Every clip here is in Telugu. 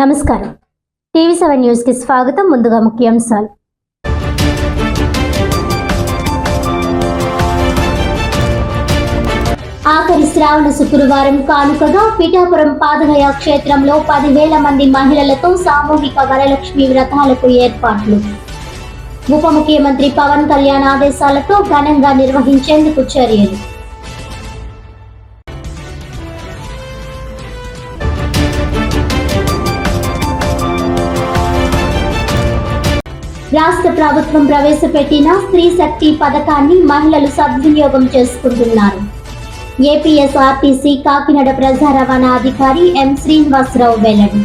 నమస్కారం. టీవీ సెవెన్ న్యూస్కి స్వాగతం ముందుగా ముఖ్యాంశాలు. ఆఖరి శ్రావణ శుక్రవారం కానుకగా పిఠాపురం పాదగయ క్షేత్రంలో పదివేల మంది మహిళలతో సామూహిక వరలక్ష్మి వ్రతాలకు ఏర్పాట్లు. ఉప ముఖ్యమంత్రి పవన్ కళ్యాణ్ ఆదేశాలతో ఘనంగా నిర్వహించేందుకు చర్యలు. రాష్ట్ర ప్రభుత్వం ప్రవేశపెట్టిన స్త్రీ శక్తి పథకాన్ని మహిళలు సద్వినియోగం చేసుకుంటున్నారు. ఏపీఎస్ఆర్టీసీ కాకినాడ ప్రజా రవాణా అధికారి ఎం శ్రీనివాసరావు వెల్లడి.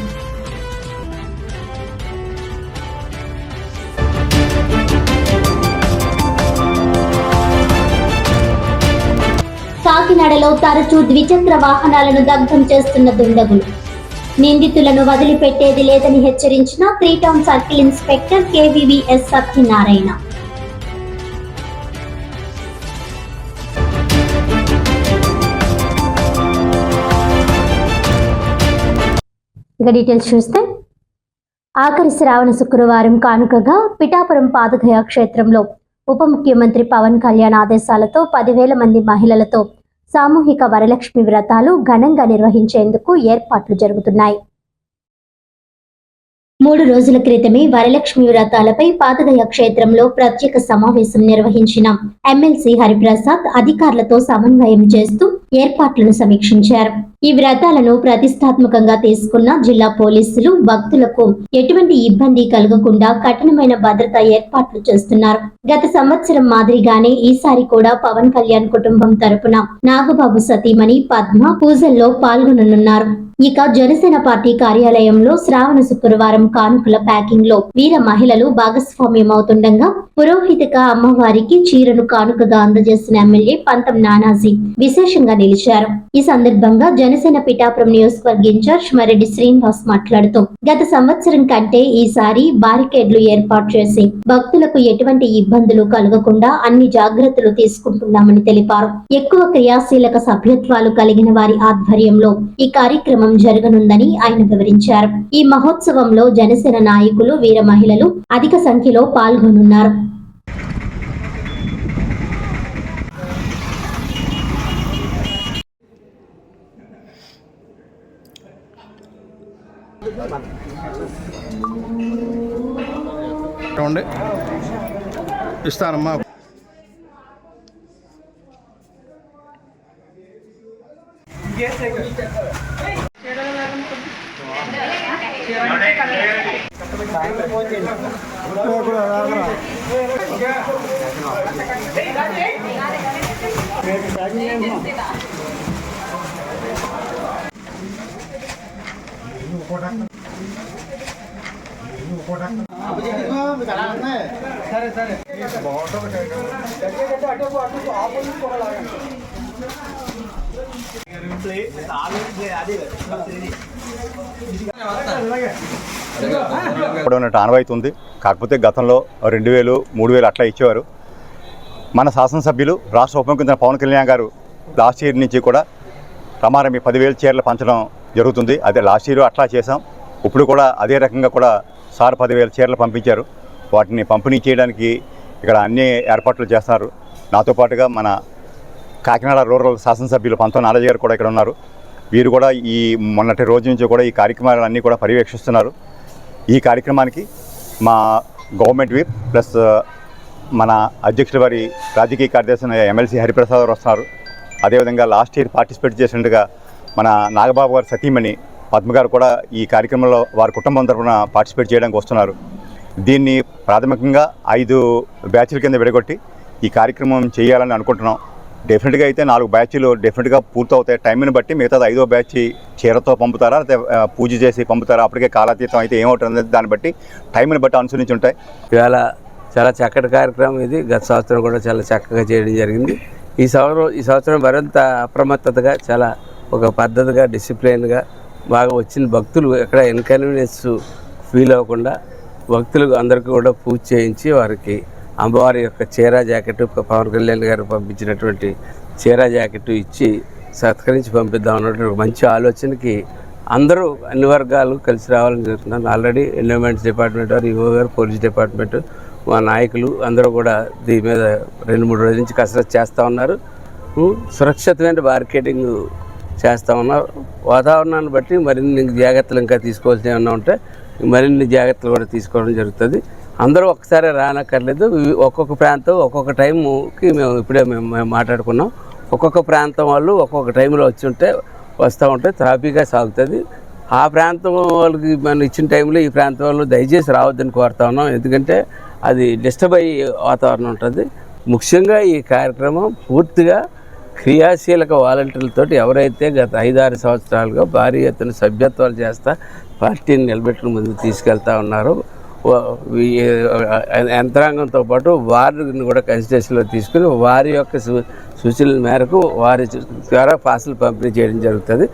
కాకినాడలో తరచూ ద్విచక్ర వాహనాలను దగ్ధం చేస్తున్న దుండగులు. నిందితులను వదిలిపెట్టేది లేదని హెచ్చరించిన three town circle inspector KVVS Satyanarayana. ఇక డీటెయిల్స్ చూస్తే ఆఖరి శ్రావణ శుక్రవారం కానుకగా పిఠాపురం పాదగయ క్షేత్రంలో ఉప ముఖ్యమంత్రి పవన్ కళ్యాణ్ ఆదేశాలతో పదివేల మంది మహిళలతో సామూహిక వరలక్ష్మి వ్రతాలు ఘనంగా నిర్వహించేందుకు ఏర్పాట్లు జరుగుతున్నాయి. మూడు రోజుల క్రితమే వరలక్ష్మి వ్రతాలపై పాతగయ క్షేత్రంలో ప్రత్యేక సమావేశం నిర్వహించిన ఎమ్మెల్సీ హరిప్రసాద్ అధికారులతో సమన్వయం చేస్తూ ఏర్పాట్లను సమీక్షించారు. ఈ వ్రతాలను ప్రతిష్టాత్మకంగా తీసుకున్న జిల్లా పోలీసులు భక్తులకు ఎటువంటి ఇబ్బంది కలగకుండా కఠినమైన భద్రత ఏర్పాట్లు చేస్తున్నారు. గత సంవత్సరం మాదిరిగానే ఈసారి కూడా పవన్ కళ్యాణ్ కుటుంబం తరపున నాగబాబు సతీమణి పద్మ పూజల్లో పాల్గొననున్నారు. ఇక జనసేన పార్టీ కార్యాలయంలో శ్రావణ శుక్రవారం కానుకల ప్యాకింగ్లో వీర మహిళలు భాగస్వామ్యం అవుతుండగా పురోహితిక అమ్మవారికి చీరను కానుకగా అందజేసిన ఎమ్మెల్యే పంతం నానాజీ విశేషంగా నిలిచారు. ఈ సందర్భంగా జనసేన పిఠాపురం నియోజకవర్గ ఇన్ఛార్జ్ మరెడ్డి శ్రీనివాస్ మాట్లాడుతూ గత సంవత్సరం కంటే ఈసారి బారికేడ్లు ఏర్పాటు చేసి భక్తులకు ఎటువంటి ఇబ్బందులు కలగకుండా అన్ని జాగ్రత్తలు తీసుకుంటున్నామని తెలిపారు. ఎక్కువ క్రియాశీలక సభ్యత్వాలు కలిగిన వారి ఆధ్వర్యంలో ఈ కార్యక్రమం జరగనుందని ఆయన వివరించారు. ఈ మహోత్సవంలో జనసేన నాయకులు వీర మహిళలు అధిక సంఖ్యలో పాల్గొనున్నారు. చూడండి ఇస్తానమ్మా ఇప్పుడు ఆనవాయితీ ఉంది కాకపోతే గతంలో రెండు వేలు మూడు వేలు అట్లా ఇచ్చేవారు. మన శాసనసభ్యులు రాష్ట్ర ఉప ముఖ్యమంత్రి పవన్ కళ్యాణ్ గారు లాస్ట్ ఇయర్ నుంచి కూడా రమారమి పదివేలు చీరలు పంచడం జరుగుతుంది. అదే లాస్ట్ ఇయర్ అట్లా చేసాం ఇప్పుడు కూడా అదే రకంగా కూడా సార్ పదివేల చీరలు పంపించారు. వాటిని పంపిణీ చేయడానికి ఇక్కడ అన్ని ఏర్పాట్లు చేస్తున్నారు. నాతో పాటుగా మన కాకినాడ రూరల్ శాసనసభ్యులు పంతో నారాజు గారు కూడా ఇక్కడ ఉన్నారు. వీరు కూడా ఈ మొన్నటి రోజు నుంచి కూడా ఈ కార్యక్రమాలన్నీ కూడా పర్యవేక్షిస్తున్నారు. ఈ కార్యక్రమానికి మా గవర్నమెంట్ వీప్ ప్లస్ మన అధ్యక్షుల వారి రాజకీయ కార్యదర్శి ఎమ్మెల్సీ హరిప్రసాద్ గారు వస్తున్నారు. అదేవిధంగా లాస్ట్ ఇయర్ పార్టిసిపేట్ చేసినట్టుగా మన నాగబాబు గారు సతీమణి పద్మ గారు కూడా ఈ కార్యక్రమంలో వారి కుటుంబం తరఫున పార్టిసిపేట్ చేయడానికి వస్తున్నారు. దీన్ని ప్రాథమికంగా ఐదు బ్యాచ్ల కింద విడగొట్టి ఈ కార్యక్రమం చేయాలని అనుకుంటున్నాం. డెఫినెట్గా అయితే నాలుగు బ్యాచ్లు డెఫినెట్గా పూర్తవుతాయి. టైంని బట్టి మిగతాది ఐదో బ్యాచ్ చీరతో పంపుతారా లేకపోతే పూజ చేసి పంపుతారా అప్పటికే కాలాతీతం అయితే ఏమవుతుంది దాన్ని బట్టి టైంని బట్టి అనుసరించి ఉంటాయి. ఇవాళ చాలా చక్కటి కార్యక్రమం ఇది. గత సంవత్సరం కూడా చాలా చక్కగా చేయడం జరిగింది. ఈ సంవత్సరం ఈ సంవత్సరం మరింత అప్రమత్తతగా చాలా ఒక పద్ధతిగా డిసిప్లిన్గా బాగా వచ్చిన భక్తులు ఎక్కడ ఇన్కన్వీనియన్స్ ఫీల్ అవ్వకుండా భక్తులు అందరికీ కూడా పూజ చేయించి వారికి అమ్మవారి యొక్క చీర జాకెట్ పవన్ కళ్యాణ్ గారు పంపించినటువంటి చీర జాకెట్ ఇచ్చి సత్కరించి పంపిద్దాం అన్నటువంటి మంచి ఆలోచనకి అందరూ అన్ని వర్గాలు కలిసి రావాలని చెప్తున్నాను ఆల్రెడీ ఎన్విరాన్మెంట్స్ డిపార్ట్మెంట్ వారు ఈఓ గారు పోలీస్ డిపార్ట్మెంట్ మా నాయకులు అందరూ కూడా దీని మీద రెండు మూడు రోజుల నుంచి కసరత్తు చేస్తూ ఉన్నారు. సురక్షితమైన బార్కెటింగ్ చేస్తూ ఉన్నారు. వాతావరణాన్ని బట్టి మరిన్ని జాగ్రత్తలు ఇంకా తీసుకోవాల్సి ఏమన్నా ఉంటే మరిన్ని జాగ్రత్తలు కూడా తీసుకోవడం జరుగుతుంది. అందరూ ఒక్కసారి రానక్కర్లేదు. ఒక్కొక్క ప్రాంతం ఒక్కొక్క టైంకి మేము ఇప్పుడే మేము మేము మాట్లాడుకున్నాం. ఒక్కొక్క ప్రాంతం వాళ్ళు ఒక్కొక్క టైంలో వచ్చి ఉంటే వస్తూ ఉంటే ట్రాఫిక్గా సాగుతుంది. ఆ ప్రాంతం వాళ్ళకి మనం ఇచ్చిన టైంలో ఈ ప్రాంతం వాళ్ళు దయచేసి రావద్దని కోరుతా ఉన్నాం. ఎందుకంటే అది డిస్టర్బ్ అయ్యే వాతావరణం ఉంటుంది. ముఖ్యంగా ఈ కార్యక్రమం పూర్తిగా క్రియాశీలక వాలంటీర్లతో ఎవరైతే గత ఐదారు సంవత్సరాలుగా భారీ ఎత్తున సభ్యత్వాలు చేస్తా పార్టీని నిలబెట్టుకుని ముందుకు తీసుకెళ్తా ఉన్నారో యంత్రాంగంతో పాటు వారిని కూడా కన్సిడరేషన్లో తీసుకుని వారి యొక్క సూచనల మేరకు వారి ద్వారా పాసులు పంపిణీ చేయడం జరుగుతుంది.